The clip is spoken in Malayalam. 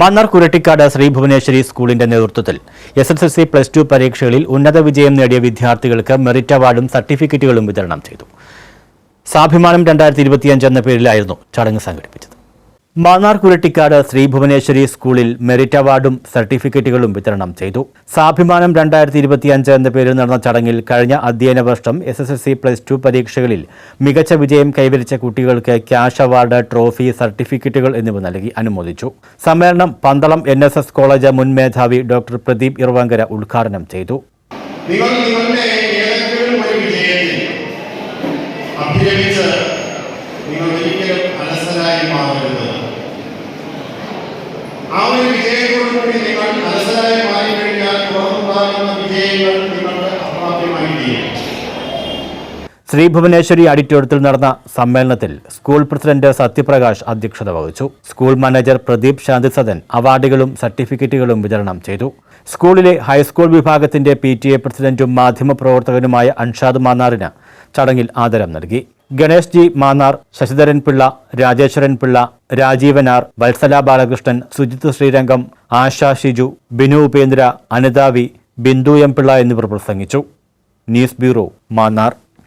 മന്നാർ കുരട്ടിക്കാട് ശ്രീ ഭുവനേശ്വരി സ്കൂളിന്റെ നേതൃത്വത്തിൽ S S L C plus two പരീക്ഷകളിൽ ഉന്നത വിജയം നേടിയ വിദ്യാർത്ഥികൾക്ക് മെറിറ്റ് അവാർഡും സർട്ടിഫിക്കറ്റുകളും വിതരണം ചെയ്തു. സ്വാഭിമാനം രണ്ടായിരത്തി ഇരുപത്തിയഞ്ച് എന്ന പേരിലായിരുന്നു ചടങ്ങ് സംഘടിപ്പിച്ചത്. മാന്നാർ കുരട്ടിക്കാട് ശ്രീ ഭുവനേശ്വരി സ്കൂളിൽ മെറിറ്റ് അവാർഡും സർട്ടിഫിക്കറ്റുകളും വിതരണം ചെയ്തു. സ്വാഭിമാനം രണ്ടായിരത്തി ഇരുപത്തിയഞ്ച് എന്ന പേരിൽ നടന്ന ചടങ്ങിൽ കഴിഞ്ഞ അധ്യയന വർഷം S S L C plus two പരീക്ഷകളിൽ മികച്ച വിജയം കൈവരിച്ച കുട്ടികൾക്ക് ക്യാഷ് അവാർഡ് ട്രോഫി സർട്ടിഫിക്കറ്റുകൾ എന്നിവ നൽകി അനുമോദിച്ചു. സമ്മേളനം Pandalam N S S college മുൻ മേധാവി ഡോക്ടർ പ്രദീപ് ഇറവാങ്കര ഉദ്ഘാടനം ചെയ്തു. നിങ്ങൾ ഒരിക്കലും അലസരായി മാറരുത്. നിങ്ങൾ ശ്രീ ഭുവനേശ്വരി ഓഡിറ്റോറിയത്തിൽ നടന്ന സമ്മേളനത്തിൽ സ്കൂൾ പ്രസിഡന്റ് സത്യപ്രകാശ് അധ്യക്ഷത വഹിച്ചു. സ്കൂൾ മാനേജർ പ്രദീപ് ശാന്തിസദൻ അവാർഡുകളും സർട്ടിഫിക്കറ്റുകളും വിതരണം ചെയ്തു. സ്കൂളിലെ ഹൈസ്കൂൾ വിഭാഗത്തിന്റെ പി പ്രസിഡന്റും മാധ്യമപ്രവർത്തകനുമായ അൻഷാദ് മാന്നാറിന് ചടങ്ങിൽ ആദരം നൽകി. ഗണേഷ് ജി മാന്നാർ ശശിധരൻ പിള്ള രാജേശ്വരൻ പിള്ള രാജീവനാർ വത്സല ബാലകൃഷ്ണൻ സുജിത് ശ്രീരംഗം ആശ ഷിജു ബിനു ഉപേന്ദ്ര അനിതാവി ബിന്ദു എം പിള്ള എന്നിവർ പ്രസംഗിച്ചു. News bureau Mannar.